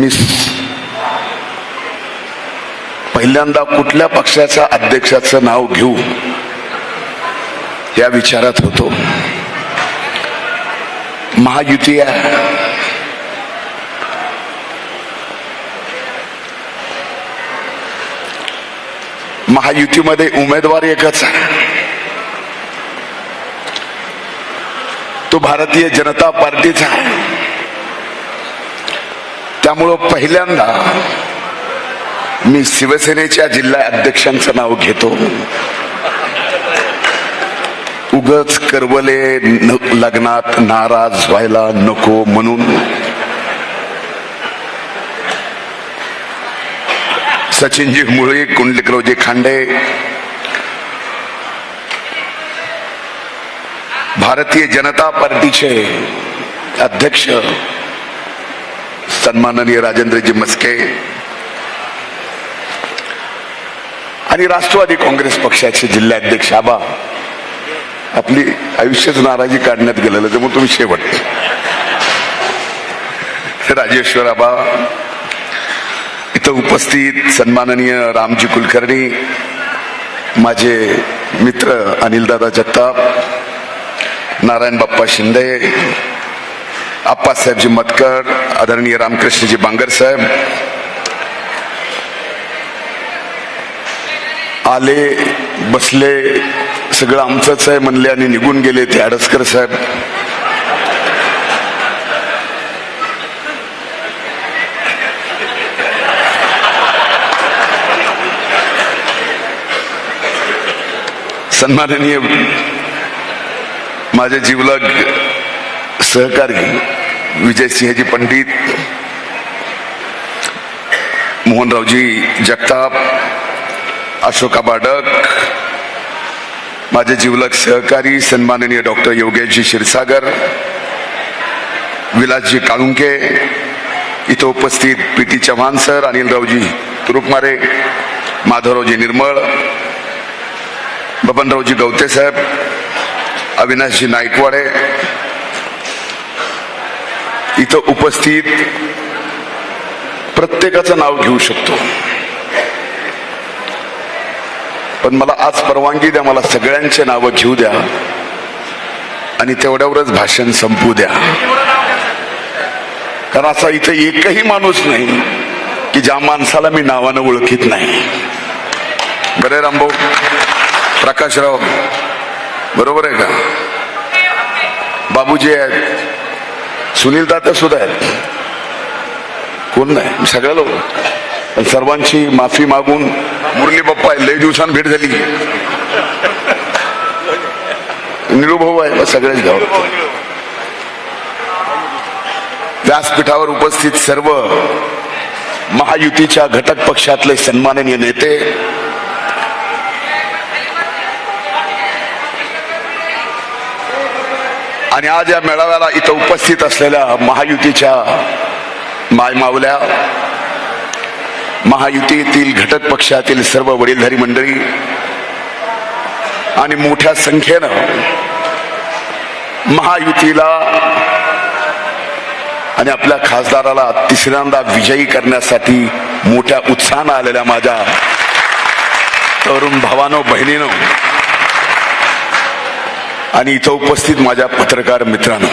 मी पहिल्यांदा कुठल्या पक्षाच्या अध्यक्षाचं नाव घेऊ या विचारात होतो. महायुती आहे. महायुतीमध्ये उमेदवार एकच आहे. तो भारतीय जनता पार्टीचा आहे. त्यामुळं पहिल्यांदा मी शिवसेनेच्या जिल्हा अध्यक्षांचं नाव घेतो. उगच करवले लग्नात नाराज व्हायला नको म्हणून. सचिनजी मुळे कुंडलिकरावजी खांडे. भारतीय जनता पार्टीचे अध्यक्ष सन्माननीय राजेंद्रजी मस्के आणि राष्ट्रवादी काँग्रेस पक्षाचे जिल्हाध्यक्ष आबा आपली आयुष्यच नाराजी काढण्यात गेलेलं त्यामुळे तुम्ही शेवट. राजेश्वर आबा इथं उपस्थित सन्माननीय रामजी कुलकर्णी माझे मित्र अनिलदादा जगताप नारायण बाप्पा शिंदे आप्पासाहेबजी मतकर आदरणीय रामकृष्णजी बांगर साहेब आले बसले सगळं आमचंच आहे म्हणले आणि निघून गेले ते आडसकर साहेब. सन्माननीय माझ्या जीवलग सहकारी विजयसिंहजी पंडित मोहनरावजी जगताप अशोका बाडक माझे जीवलक सहकारी सन्माननीय डॉक्टर योगेशजी क्षीरसागर विलासजी काळुंके इथं उपस्थित पी टी चव्हाण सर अनिलरावजी तुरुकमारे माधवरावजी निर्मळ बबनरावजी गवते साहेब अविनाशजी नाईकवाडे इथं उपस्थित प्रत्येकाचं नाव घेऊ शकतो. पण मला आज परवानगी द्या मला सगळ्यांचे नावं घेऊ द्या आणि तेवढ्यावरच भाषण संपू द्या. कारण असा इथं एकही माणूस नाही की ज्या माणसाला मी नावानं ओळखीत नाही. बरे रामभाऊ? प्रकाशराव बरोबर आहे का? बाबूजी आहेत. सुनील दादा सुद्धा आहेत. कोण नाही? सगळ्या लोक. पण सर्वांची माफी मागून मुरली बाप्पा आहे. लय दिवसांनी भेट झाली. निरुभाऊ आहे सगळेच गाव व्यासपीठावर उपस्थित सर्व महायुतीच्या घटक पक्षातले सन्माननीय नेते आणि आज या मेळाव्याला इथं उपस्थित असलेल्या महायुतीच्या मायमावल्या महायुतीतील घटक पक्षातील सर्व वडीलधारी मंडळी आणि मोठ्या संख्येनं महायुतीला आणि आपल्या खासदाराला तिसऱ्यांदा विजयी करण्यासाठी मोठ्या उत्साहानं आलेल्या माझ्या तरुण भावानो बहिणीनो आणि इथं उपस्थित माझ्या पत्रकार मित्रांनो